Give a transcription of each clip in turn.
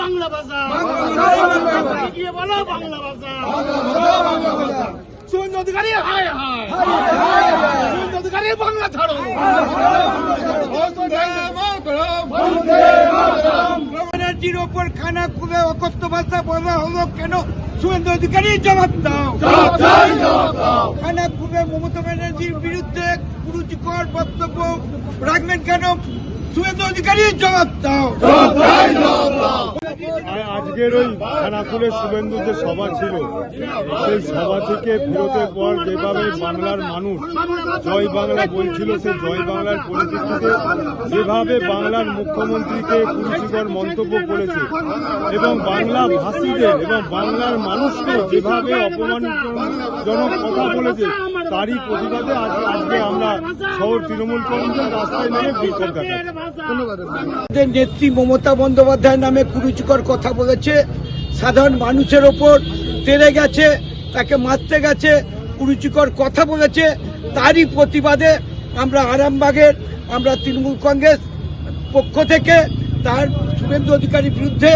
বাংলা ভাষা এগিয়ে বলো বাংলা ভাষা শুভেন্দু অধিকারী হায় হায়। শুভেন্দু অধিকারী বাংলা ছাড়ো। ব্যানার্জির ওপর খানা খুলে অকথ্য ভাষা বলা হলো কেন? শুভেন্দু অধিকারী জবাব দাও। খানা খুলে মমতা ব্যানার্জির বিরুদ্ধে কুরুচিকর বক্তব্য রাখবেন কেন? শুভেন্দু অধিকারী জবাব দাও। আজকের ওই খানাকুলের শুভেন্দু যে সভা ছিল সেই সভা থেকে ফেরতের পর যেভাবে বাংলার মানুষ জয় বাংলা বলছিল সেই জয় বাংলার পরিপ্রেক্ষিতে যেভাবে বাংলার মুখ্যমন্ত্রীকে কুরুচিকর মন্তব্য করেছে এবং বাংলা ভাষীদের এবং বাংলার মানুষকে যেভাবে অপমানজনক কথা বলেছে, তারই প্রতিবাদে আজকে আমরা শহর তৃণমূল কংগ্রেসের রাস্তায় নেমে বিক্ষোভ দেখাচ্ছি নেত্রী মমতা বন্দ্যোপাধ্যায় নামে কুরুচিকর কথা বলেছে, সাধারণ মানুষের ওপর তেড়ে গেছে, তাকে মারতে গেছে, কুরুচিকর কথা বলেছে, তারই প্রতিবাদে আমরা আরামবাগের, আমরা তৃণমূল কংগ্রেস পক্ষ থেকে তার শুভেন্দু অধিকারীর বিরুদ্ধে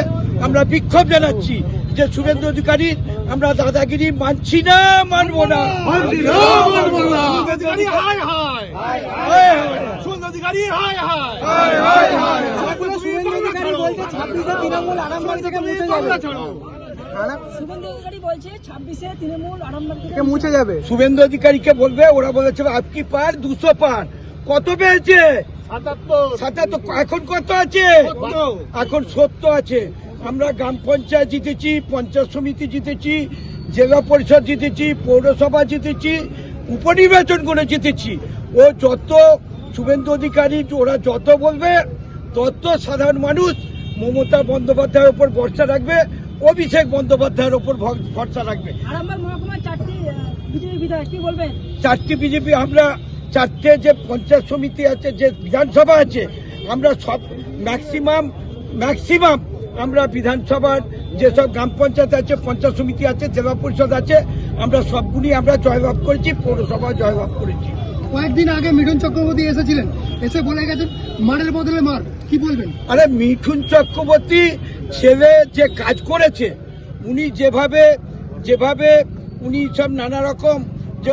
আমরা বিক্ষোভ জানাচ্ছি। যে শুভেন্দু অধিকারী আমরা দাদাগিরি মানছি না মানব না। শুভেন্দু অধিকারীকে বলবে ওরা বলেছে আপকি পার? দুশো পার। কত পেয়েছে? সাতাত্তর। এখন কত আছে? এখন সত্য আছে। আমরা গ্রাম পঞ্চায়েত জিতেছি পঞ্চায়েত সমিতি জিতেছি জেলা পরিষদ জিতেছি পৌরসভা জিতেছি উপনির্বাচন করে জিতেছি। ও যত শুভেন্দু অধিকারী ওরা যত বলবে তত সাধারণ মানুষ মমতা বন্দ্যোপাধ্যায়ের উপর ভরসা রাখবে অভিষেক বন্দ্যোপাধ্যায়ের ওপর ভরসা রাখবে। চারটি বিজেপি আমরা চারটে যে পঞ্চায়েত সমিতি আছে যে বিধানসভা আছে আমরা সব ম্যাক্সিমাম ম্যাক্সিমাম আমরা বিধানসভার যেসব গ্রাম পঞ্চায়েত আছে পঞ্চায়েত সমিতি আছে জেলা পরিষদ আছে আমরা সবগুলি আমরা জয়লাভ করেছি পৌরসভা জয়লাভ করেছি। কয়েকদিন আগে মিঠুন চক্রবর্তী এসেছিলেন। এসে বলে গেছেন মারের বদলে মার। কি বলবেন? আরে মিঠুন চক্রবর্তী ছেলে যে কাজ করেছে উনি যেভাবে যেভাবে উনি সব নানা রকম যে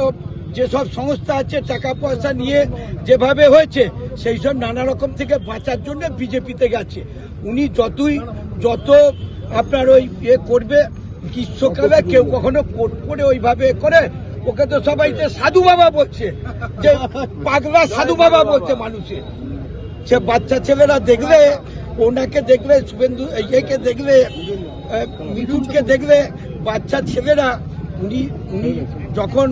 যেসব সংস্থা আছে টাকা পয়সা নিয়ে যেভাবে হয়েছে সেই সব নানা রকম থেকে বাঁচার জন্য বিজেপিতে গেছে। উনি যতই, যত আপনার ওই ইয়ে করবে, গ্রীষ্মকালে কেউ কখনো কোট করে ওইভাবে করে, ওকে তো সবাই যে সাধু বাবা বলছে, যে পাগলা সাধু বাবা বলছে মানুষের সে বাচ্চা ছেলেরা দেখলে, ওনাকে দেখলে, শুভেন্দু ইয়েকে দেখলে মিঠুনকে দেখলে, বাচ্চা ছেলেরা, উনি উনি যখন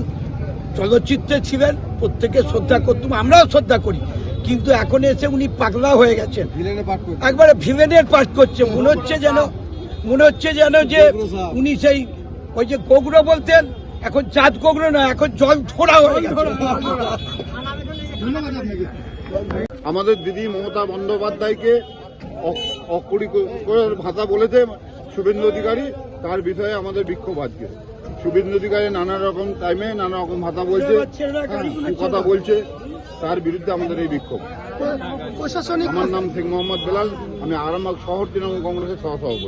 চলচ্চিত্রে ছিলেন প্রত্যেকে শ্রদ্ধা করতাম আমরাও শ্রদ্ধা করি। কিন্তু এখন এসে উনি পাগলা হয়ে গেছেন। একবারে ভিলেনের পাঠ করছে। মনে হচ্ছে যেন মনে হচ্ছে যেন যে উনি সেই ওই যে গোগড়ো বলতেন এখন চাঁদ গোগড়ো না এখন জল ছোড়া হয়ে গেছে আমাদের দিদি মমতা বন্দ্যোপাধ্যায়কে অ- অকুড়িকর ভাষা বলেছে শুভেন্দু অধিকারী তার বিষয়ে আমাদের বিক্ষোভ আজকে। শুভেন্দু অধিকারী নানা রকম টাইমে নানা রকম ভাতা বলছে হ্যাঁ, কথা বলছে তার বিরুদ্ধে আমাদের এই বিক্ষোভ। প্রশাসনিক আমার নাম শেখ মোহাম্মদ বেলাল আমি আরামবাগ শহর তৃণমূল কংগ্রেসের সহসভাপতি।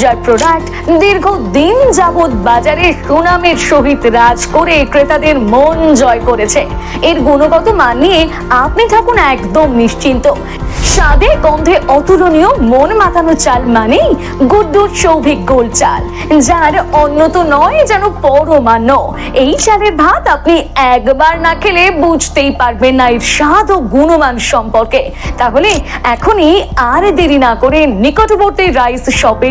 যার প্রোডাক্ট দীর্ঘদিন যাবৎ বাজারে সুনামের সহিত রাজ করে ক্রেতাদের মন জয় করেছে। এর গুণগত মান নিয়ে আপনি থাকুন একদম নিশ্চিন্ত। স্বাদে গন্ধে অতুলনীয় মন মাতানো চাল মানেই গুড্ডুর সৌভিক গোল চাল, যার অন্যত নয় যেন পরমান্ন। এই চালের ভাত আপনি একবার না খেলে বুঝতেই পারবেন না এর স্বাদ ও গুণমান সম্পর্কে। তাহলে এখনই আর দেরি না করে নিকটবর্তী রাইস শপে